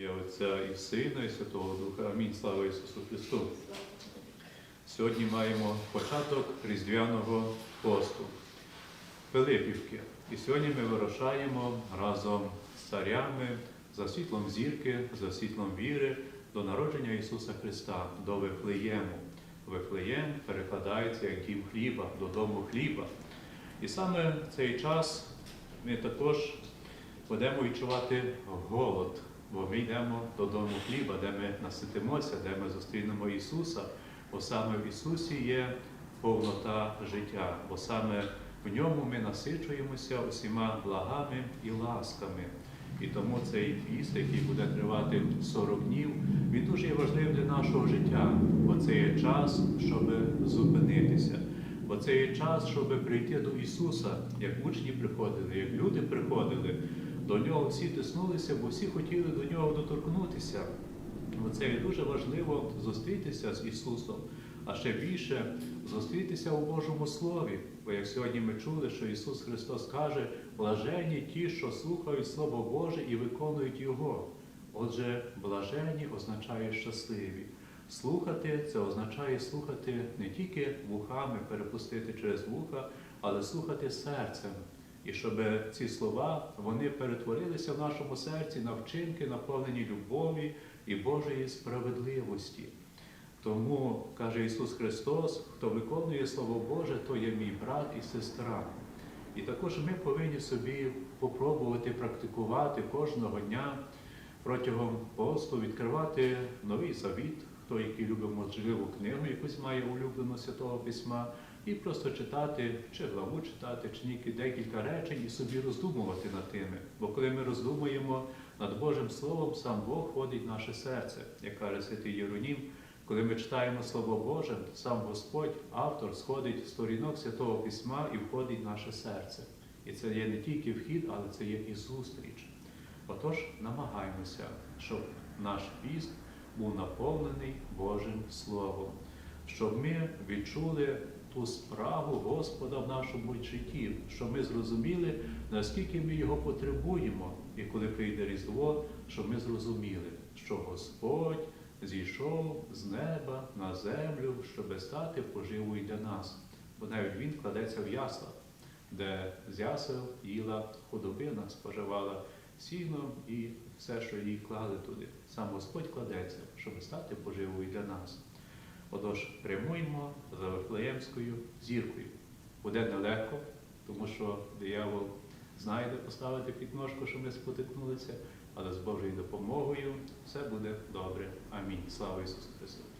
ім'я Отця і Сина, і Святого Духа. Амінь. Слава Ісусу Христу. Сьогодні маємо початок Різдвяного посту Пилипівки. І сьогодні ми вирушаємо разом з царями за світлом зірки, за світлом віри до народження Ісуса Христа, до Вифлеєму. Вифлеєм перекладається як дім хліба, додому хліба. І саме в цей час ми також будемо відчувати голод, бо ми йдемо додому хліба, де ми наситимося, де ми зустрінемо Ісуса, бо саме в Ісусі є повнота життя, бо саме в ньому ми насичуємося усіма благами і ласками. І тому цей фіст, який буде тривати 40 днів, він дуже є важливим для нашого життя, бо це є час, щоб зупинитися. Бо це є час, щоб прийти до Ісуса, як учні приходили, як люди приходили. До нього всі тиснулися, бо всі хотіли до нього доторкнутися. Це дуже важливо зустрітися з Ісусом, а ще більше зустрітися у Божому Слові. Бо як сьогодні ми чули, що Ісус Христос каже, блаженні ті, що слухають Слово Боже і виконують Його. Отже, блаженні означає щасливі. Слухати це означає слухати не тільки вухами, перепустити через вуха, але слухати серцем. І щоб ці слова вони перетворилися в нашому серці на вчинки, наповнені любові і Божої справедливості. Тому каже Ісус Христос, хто виконує Слово Боже, то є мій брат і сестра. І також ми повинні собі попробувати практикувати кожного дня протягом посту, відкривати новий завіт, хто який любить можливу книгу, якусь має улюблену святого письма, і просто читати, чи главу читати, чи декілька речень і собі роздумувати над тими. Бо коли ми роздумуємо над Божим Словом, сам Бог входить в наше серце, як каже святий Єронім. Коли ми читаємо Слово Боже, сам Господь, автор, сходить з сторінок Святого Письма і входить в наше серце. І це є не тільки вхід, але це є і зустріч. Отож, намагаємося, щоб наш піст був наповнений Божим Словом, щоб ми відчули ту справу Господа в нашому житті, щоб ми зрозуміли, наскільки ми його потребуємо, і коли прийде Різдво, щоб ми зрозуміли, що Господь зійшов з неба на землю, щоб стати поживою для нас. Бо навіть він кладеться в яслах, де з ясел їла худобина, споживала сіно і все, що їй клали туди. Сам Господь кладеться, щоб стати поживою для нас. Отож, прямуємо за Вифлеємською зіркою. Буде нелегко, тому що диявол знає, де поставити підножку, щоб ми спотикнулися, але з Божою допомогою все буде добре. Амінь. Слава Ісусу Христу!